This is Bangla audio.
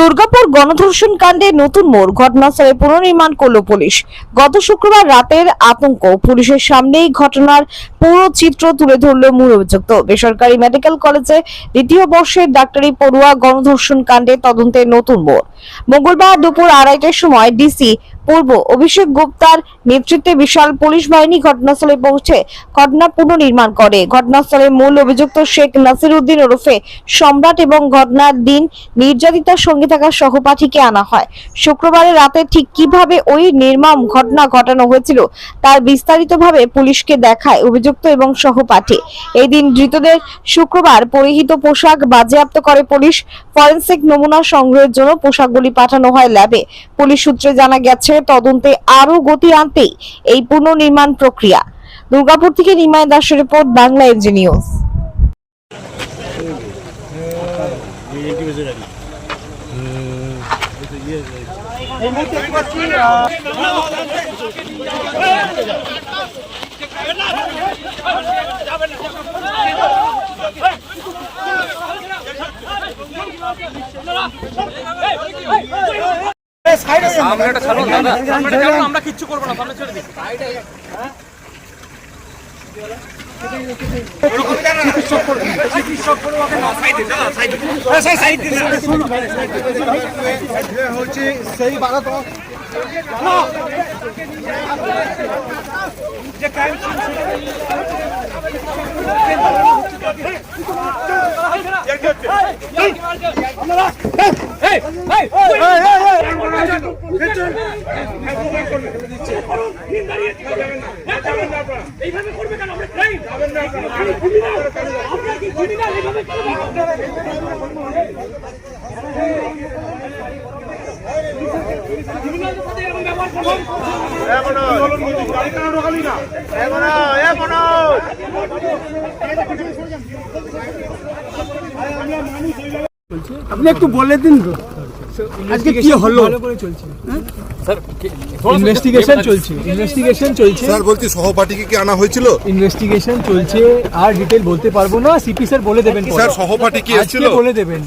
দুর্গাপুর গণধর্ষণ কাণ্ডে নতুন মোড় ঘটনাস্থলে পুনর্নির্মাণ করল পুলিশ। গত শুক্রবার রাতের আতঙ্ক, পুলিশের সামনেই ঘটনার পুরো চিত্র তুলে ধরল মূল অভিযুক্ত। বেসরকারি মেডিকেল কলেজে দ্বিতীয় বর্ষের ডাক্তারি পড়ুয়া গণধর্ষণ কাণ্ডে তদন্তে নতুন মোড়। মঙ্গলবার দুপুর আড়াইটার সময় ডিসি পূর্ব অভিষেক গুপ্তার নেতৃত্বে বিশাল পুলিশ বাহিনী ঘটনাস্থলে পৌঁছে ঘটনা পুনর্নির্মাণ করে। ঘটনাস্থলে মূল অভিযুক্ত শেখ নাসির উদ্দিন ওরফে সম্রাট এবং ঘটনার দিন নির্যাতিতার সঙ্গে থাকা সহপাঠীকে আনা হয়। শুক্রবারের রাতে ঠিক কীভাবে ওই নির্মম ঘটনা ঘটানো হয়েছিল তার বিস্তারিতভাবে পুলিশকে দেখায় অভিযুক্ত এবং সহপাঠী। এই দিন ধৃতদের শুক্রবার পরিহিত পোশাক বাজেয়াপ্ত করে পুলিশ ফরেনসিক নমুনা সংগ্রহের জন্য পোশাকগুলি পাঠানো হয় ল্যাবে। পুলিশ সূত্রে জানা গেছে তদন্তে আরও গতি আনতেই এই পুনর্নির্মাণ প্রক্রিয়া। দুর্গাপুর থেকে নিমায় দাসের রিপোর্ট, বাংলা এনজি নিউজ। সামনেটা ছাড়ুন দাদা সামনেটা ছাড়ুন আমরা কিচ্ছু করব না সামনে ছেড়ে দিন হচ্ছে সেই বাধা তোমার আপনি একটু বলে দিন তো। আজকে কি হলো? ইনভেস্টিগেশন চলছে। ইনভেস্টিগেশন চলছে। স্যার বলছি সহপাঠীকে কি আনা হয়েছিল? ইনভেস্টিগেশন চলছে। আর ডিটেল বলতে পারব না। সিপি স্যার বলে দেবেন স্যার সহপাঠী কি এসেছিল? বলে দেবেন।